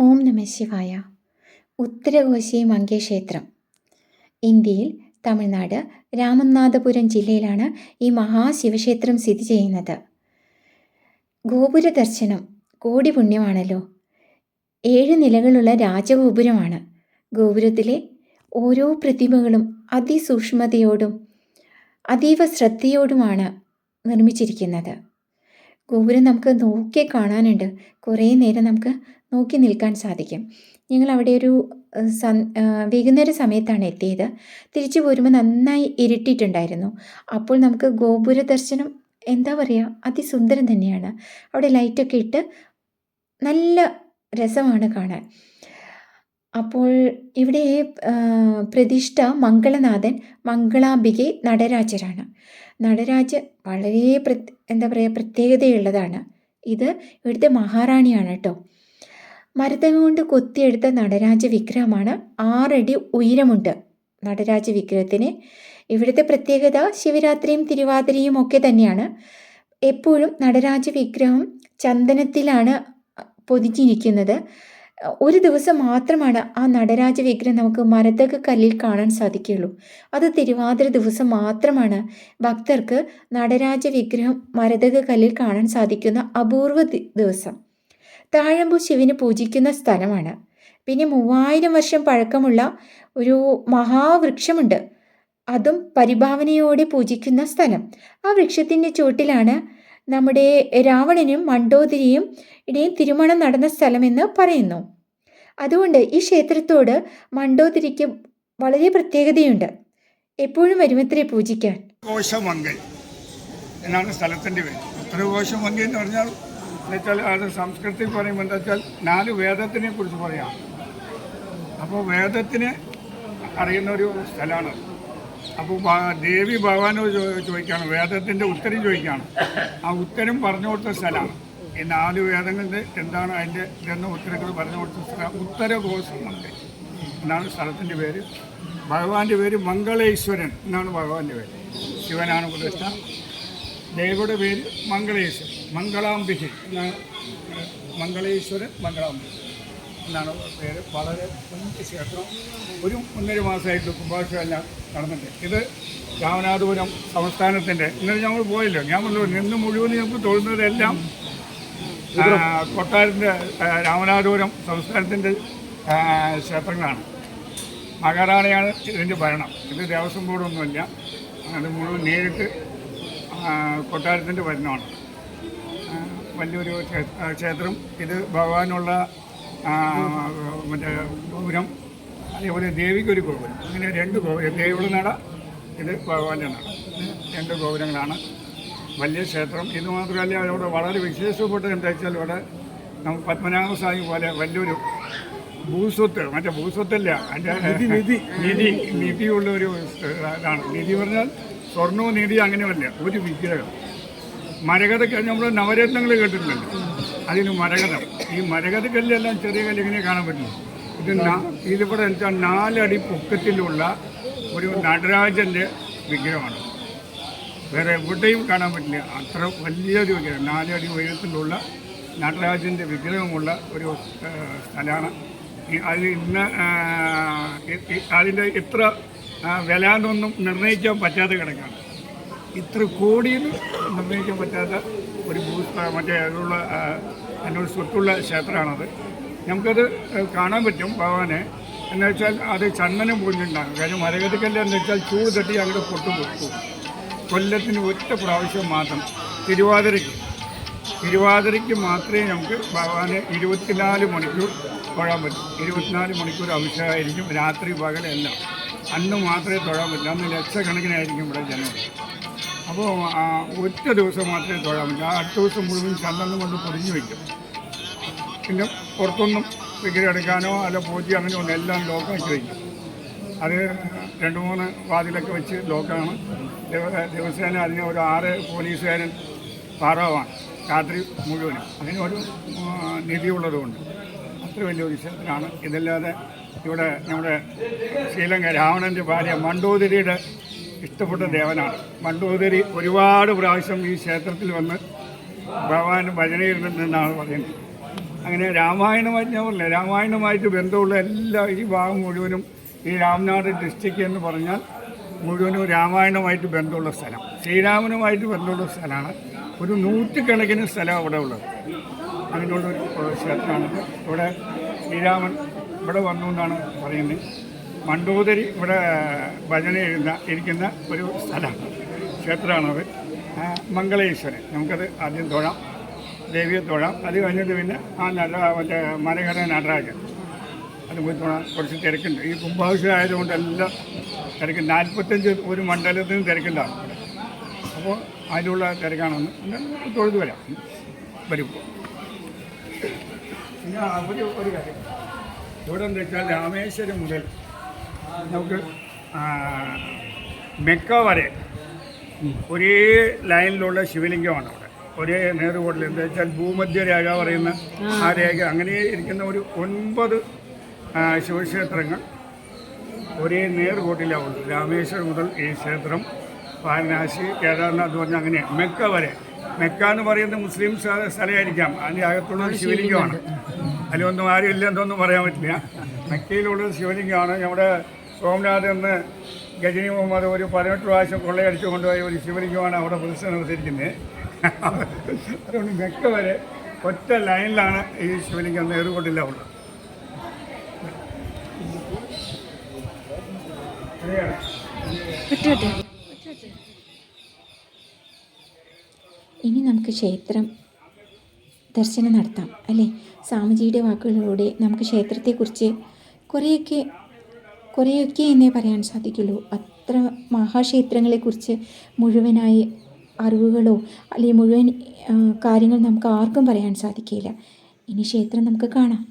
ഓം നമ ശിവായ. ഉത്തരകോശി മങ്കേക്ഷേത്രം ഇന്ത്യയിൽ തമിഴ്നാട് രാമനാഥപുരം ജില്ലയിലാണ് ഈ മഹാശിവക്ഷേത്രം സ്ഥിതി ചെയ്യുന്നത്. ഗോപുര ദർശനം കോടി പുണ്യമാണല്ലോ ഏഴ് നിലകളുള്ള രാജഗോപുരമാണ്. ഗോപുരത്തിലെ ഓരോ പ്രതിമകളും അതിസൂക്ഷ്മതയോടും അതീവ ശ്രദ്ധയോടുമാണ് നിർമ്മിച്ചിരിക്കുന്നത്. ഗോപുരം നമുക്ക് നോക്കി കാണാനുണ്ട്. കുറേ നേരം നമുക്ക് നോക്കി നിൽക്കാൻ സാധിക്കും. ഞങ്ങൾ അവിടെ ഒരു സൻ വൈകുന്നേര സമയത്താണ് എത്തിയത്. തിരിച്ചു പോരുമ്പോൾ നന്നായി ഇരുട്ടിയിട്ടുണ്ടായിരുന്നു. അപ്പോൾ നമുക്ക് ഗോപുര ദർശനം എന്താ പറയുക അതിസുന്ദരം തന്നെയാണ്. അവിടെ ലൈറ്റൊക്കെ ഇട്ട് നല്ല രസമാണ് കാണാൻ. അപ്പോൾ ഇവിടെ പ്രതിഷ്ഠ മംഗളനാഥൻ മംഗളാംബികെ നടരാജരാണ്. നടരാജ് വളരെ എന്താ പറയുക പ്രത്യേകതയുള്ളതാണ്. ഇത് ഇവിടുത്തെ മഹാറാണിയാണ് കേട്ടോ. മരതകം കൊണ്ട് കൊത്തിയെടുത്ത നടരാജ വിഗ്രഹമാണ് ആറടി ഉയരമുണ്ട്. നടരാജ വിഗ്രഹത്തിന് ഇവിടുത്തെ പ്രത്യേകത ശിവരാത്രിയും തിരുവാതിരയും ഒക്കെ തന്നെയാണ്. എപ്പോഴും നടരാജ വിഗ്രഹം ചന്ദനത്തിലാണ് പൊതിഞ്ഞിരിക്കുന്നത്. ഒരു ദിവസം മാത്രമാണ് ആ നടരാജ വിഗ്രഹം നമുക്ക് മരതക കല്ലിൽ കാണാൻ സാധിക്കുകയുള്ളൂ. അത് തിരുവാതിര ദിവസം മാത്രമാണ് ഭക്തർക്ക് നടരാജ വിഗ്രഹം മരതക കല്ലിൽ കാണാൻ സാധിക്കുന്ന അപൂർവ ദിവസം. താഴമ്പു ശിവന് പൂജിക്കുന്ന സ്ഥലമാണ്. പിന്നെ മൂവായിരം വർഷം പഴക്കമുള്ള ഒരു മഹാവൃക്ഷമുണ്ട്. അതും പരിഭാവനയോടെ പൂജിക്കുന്ന സ്ഥലം. ആ വൃക്ഷത്തിന്റെ ചുവട്ടിലാണ് നമ്മുടെ രാവണനും മണ്ടോദരിയും ഇടയും തിരുമണം നടന്ന സ്ഥലമെന്ന് പറയുന്നു. അതുകൊണ്ട് ഈ ക്ഷേത്രത്തോട് മണ്ടോദരിക്ക് വളരെ പ്രത്യേകതയുണ്ട്. എപ്പോഴും വരുമത്രേ പൂജിക്കാൻ? കോശമംഗൽ എന്നാണ് സ്ഥലത്തിന്റെ പേര്. ഉത്തരകോശമങ്കൈ എന്ന് പറഞ്ഞാൽ എന്ന് വെച്ചാൽ അത് സംസ്കൃതത്തിൽ പറയുമ്പോൾ എന്താ വെച്ചാൽ നാല് വേദത്തിനെ കുറിച്ച് പറയാം. അപ്പോൾ വേദത്തിന് അറിയുന്ന ഒരു സ്ഥലമാണ്. അപ്പോൾ ദേവി ഭഗവാനോട് ചോദിക്കുകയാണ് വേദത്തിന്റെ ഉത്തരം ചോദിക്കുകയാണ്. ആ ഉത്തരം പറഞ്ഞു കൊടുത്ത സ്ഥലമാണ് ഈ നാല് വേദങ്ങളുടെ എന്താണ് അതിന്റെ ഇതെന്ന ഉത്തരങ്ങൾ പറഞ്ഞു കൊടുത്ത സ്ഥലം? ഉത്തരകോശമങ്കൈ എന്നാണ് സ്ഥലത്തിന്റെ പേര്. ഭഗവാന്റെ പേര് മംഗളേശ്വരൻ എന്നാണ് ഭഗവാന്റെ പേര്. ശിവനാണ് പ്രതിഷ്ഠ ദേവിയുടെ പേര് മംഗളേശ്വരൻ. മംഗളാംബിക എന്നാണ് മംഗളേശ്വരൻ മംഗളാംബിക എന്നാണ് പേര്. വളരെ വലിയ ക്ഷേത്രം. ഒരു ഒന്നര മാസമായിട്ട് കുംഭാക്ഷമെല്ലാം നടന്നിട്ട്. ഇത് രാമനാഥപുരം സംസ്ഥാനത്തിന്റെ. ഇന്നലെ ഞങ്ങൾ പോയല്ലോ. ഞാൻ പറഞ്ഞു നിന്ന് മുഴുവൻ ഞങ്ങൾക്ക് തൊഴുന്നതെല്ലാം കൊട്ടാരത്തിന്റെ രാമനാഥപുരം സംസ്ഥാനത്തിന്റെ ക്ഷേത്രങ്ങളാണ്. മഹാറാണിയാണ് ഇതിന്റെ ഭരണം. ഇത് ദേവസ്വം ബോർഡൊന്നുമില്ല. അത് മുഴുവൻ നേരിട്ട് കൊട്ടാരത്തിന്റെ വരുന്നതാണ്. വലിയൊരു ക്ഷേ- ക്ഷേത്രം. ഇത് ഭഗവാനുള്ള മറ്റേ ഗോപുരം അതേപോലെ ദേവിക്കൊരു ഗോപുരം. അങ്ങനെ രണ്ട് ഗോപുരം ദേവിയുടെ നട ഇത് ഭഗവാന്റെ നട രണ്ട് ഗോപുരങ്ങളാണ്. വലിയ ക്ഷേത്രം. ഇത് മാത്രമല്ല അവിടെ വളരെ വിശേഷപ്പെട്ടത് എന്താ വെച്ചാൽ ഇവിടെ നമുക്ക് പത്മനാഭ സ്വാമി പോലെ വലിയൊരു ഭൂസ്വത്ത് മറ്റേ ഭൂസ്വത്തല്ല അതിന്റെ നിധി നിധി. നിധിയുള്ള ഒരു ഇതാണ്. നിധി പറഞ്ഞാൽ സ്വർണവും നിധി അങ്ങനെയല്ല ഒരു വിഗ്രഹം. മരകഥ നമ്മൾ നവരത്നങ്ങൾ കേട്ടിട്ടുണ്ടല്ലോ. അതിന് മരകഥം. ഈ മരകഥ കല്ലെല്ലാം ചെറിയ കല്ല് ഇങ്ങനെ കാണാൻ പറ്റുന്നു ഇത് ഇതിവിടെ വെച്ചാൽ നാലടി പൊക്കത്തിലുള്ള ഒരു നടരാജന്റെ വിഗ്രഹമാണ്. വേറെ എവിടെയും കാണാൻ പറ്റില്ല. അത്ര വലിയൊരു വിഗ്രഹം. നാലടി ഉയരത്തിലുള്ള നടരാജന്റെ വിഗ്രഹമുള്ള ഒരു സ്ഥലമാണ് അതിൽ അത് ഇന്ന് അതിന്റെ ഇത്ര ആ, വില എന്നൊന്നും നിർണയിക്കാൻ പറ്റാത്ത കിടക്കാണ്. ഇത്ര കോടിയിൽ നിർണയിക്കാൻ പറ്റാത്ത ഒരു ഭൂ മറ്റേ അതിലുള്ള എന്നൊരു സ്വത്തുള്ള ക്ഷേത്രമാണത്. നമുക്കത് കാണാൻ പറ്റും ഭഗവാനെ. എന്ന് വെച്ചാൽ അത് ചന്ദനം പോയിട്ടുണ്ടാകും കാര്യം മരകതിക്കല്ല് എന്ന് വെച്ചാൽ ചൂട് തട്ടി അങ്ങോട്ട് പൊട്ടും കൊടുക്കും കൊല്ലത്തിന് ഒറ്റ പ്രാവശ്യം മാത്രം തിരുവാതിരയ്ക്ക് തിരുവാതിരയ്ക്ക് മാത്രമേ നമുക്ക് ഭഗവാനെ ഇരുപത്തിനാല് മണിക്കൂർ തൊഴാൻ പറ്റും. ഇരുപത്തിനാല് മണിക്കൂർ അഭിഷേകമായിരിക്കും. രാത്രി പകലെല്ലാം. അന്ന് മാത്രമേ തൊഴാൻ പറ്റില്ല അന്ന് ലക്ഷക്കണക്കിനായിരിക്കും ഇവിടെ ജനം അപ്പോൾ ഒറ്റ ദിവസം മാത്രമേ തൊഴാൻ പറ്റൂ. ആ അടുത്ത ദിവസം മുഴുവൻ ചന്ദനം കൊണ്ട് പൊതിഞ്ഞു വയ്ക്കും പിന്നെ പുറത്തൊന്നും വിഗ്രഹം എടുക്കാനോ അല്ല പൂജ അങ്ങനെ ഒന്നും എല്ലാം ലോക്കാക്കി വയ്ക്കും അത് രണ്ട് മൂന്ന് വാതിലൊക്കെ വെച്ച് ലോക്കാണ്. ദിവ- ദിവസേന അതിന് ഒരു ആറ് പോലീസുകാരൻ പാറാവാണ് രാത്രി മുഴുവനും. ഒരു ആ, നിധിയുള്ളതുകൊണ്ട്. അത്ര വലിയൊരു വിഷയത്തിലാണ് ഇതല്ലാതെ ഇവിടെ നമ്മുടെ ശ്രീലങ്ക രാവണന്റെ ഭാര്യ മണ്ടോദരിയുടെ ഇഷ്ടപ്പെട്ട ദേവനാണ്. മണ്ടോദരി ഒരുപാട് പ്രാവശ്യം ഈ ക്ഷേത്രത്തിൽ വന്ന് ഭഗവാൻ ഭജനയിരുന്നെന്നാണ് പറയുന്നത്. അങ്ങനെ രാമായണമായിട്ട് ഞാൻ പറഞ്ഞില്ല രാമായണമായിട്ട് ബന്ധമുള്ള എല്ലാ ഈ ഭാഗം മുഴുവനും ഈ രാംനാട് ഡിസ്ട്രിക്റ്റ് എന്ന് പറഞ്ഞാൽ മുഴുവനും രാമായണമായിട്ട് ബന്ധമുള്ള സ്ഥലം. ശ്രീരാമനുമായിട്ട് ബന്ധമുള്ള സ്ഥലമാണ്. ഒരു നൂറ്റിക്കണക്കിന് സ്ഥലം അവിടെ ഉള്ളത്. അങ്ങനെയുള്ളൊരു ക്ഷേത്രമാണ്. ക്ഷേത്രമാണിത് ഇവിടെ ശ്രീരാമൻ ഇവിടെ വന്നു എന്നാണ് പറയുന്നത്. മണ്ടോദരി ഇവിടെ ഭജന എഴുന്ന ഇരിക്കുന്ന ഒരു സ്ഥലമാണ് ക്ഷേത്രമാണത്. മംഗളേശ്വരൻ. നമുക്കത് ആദ്യം തൊഴാം. ദേവിയെ തൊഴാം. അത് കഴിഞ്ഞിട്ട് പിന്നെ ആ നട മറ്റേ മരകര നടരാജൻ. അത് പോയി തൊഴാം. കുറച്ച് തിരക്കുണ്ട്. ഈ കുംഭാഭിഷേകം ആയതുകൊണ്ട് എല്ലാം തിരക്ക്. നാൽപ്പത്തഞ്ച് ഒരു മണ്ഡലത്തിനും തിരക്കുണ്ടാവും. അപ്പോൾ അതിലുള്ള തിരക്കാണെന്ന് തൊഴുതു വരാം. വരും. പിന്നെ ഒരു കാര്യം. ഇവിടെ എന്താ വെച്ചാൽ രാമേശ്വരം മുതൽ നമുക്ക് മെക്ക വരെ ഒരേ ലൈനിലുള്ള ശിവലിംഗമാണ് അവിടെ. ഒരേ നേർകോട്ടിൽ എന്താ വെച്ചാൽ ഭൂമധ്യ രേഖ പറയുന്ന ആ രേഖ. അങ്ങനെ ഇരിക്കുന്ന ഒരു ഒൻപത് ശിവക്ഷേത്രങ്ങൾ ഒരേ നേർകോട്ടിലാണ് രാമേശ്വരം മുതൽ ഈ ക്ഷേത്രം വാരണാസി കേദാർനാഥ് പറഞ്ഞ അങ്ങനെ മെക്ക വരെ. മെക്ക എന്ന് പറയുന്നത് മുസ്ലിം സ്ഥ- സ്ഥലമായിരിക്കാം. അതിന്റെ അകത്തുള്ള ശിവലിംഗമാണ്. അതിലൊന്നും ആരും ഇല്ല എന്തൊന്നും പറയാൻ പറ്റില്ല. മെക്കയിലുള്ള ശിവലിംഗമാണ് നമ്മുടെ സോമനാഥ് എന്ന് ഗജനി മുഹമ്മദ് ഒരു പതിനെട്ട് പ്രാവശ്യം കൊള്ളയടിച്ചു കൊണ്ടുപോയ ഒരു ശിവലിംഗമാണ് അവിടെ പ്രതിഷ്ഠ നിർത്തിയിരിക്കുന്നത് അതുകൊണ്ട് മെക്ക വരെ ഒറ്റ ലൈനിലാണ് ഈ ശിവലിംഗം നേറുകൊണ്ടില്ല ഉള്ളത് ഇനി നമുക്ക് ക്ഷേത്രം ദർശനം നടത്താം അല്ലേ? സ്വാമിജിയുടെ വാക്കുകളിലൂടെ നമുക്ക് ക്ഷേത്രത്തെക്കുറിച്ച് കുറേയൊക്കെ കുറേയൊക്കെ എന്നേ പറയാൻ സാധിക്കുള്ളൂ. അത്ര മഹാക്ഷേത്രങ്ങളെക്കുറിച്ച് മുഴുവനായി അറിവുകളോ അല്ലെങ്കിൽ മുഴുവൻ കാര്യങ്ങൾ നമുക്ക് ആർക്കും പറയാൻ സാധിക്കില്ല ഇനി ക്ഷേത്രം നമുക്ക് കാണാം.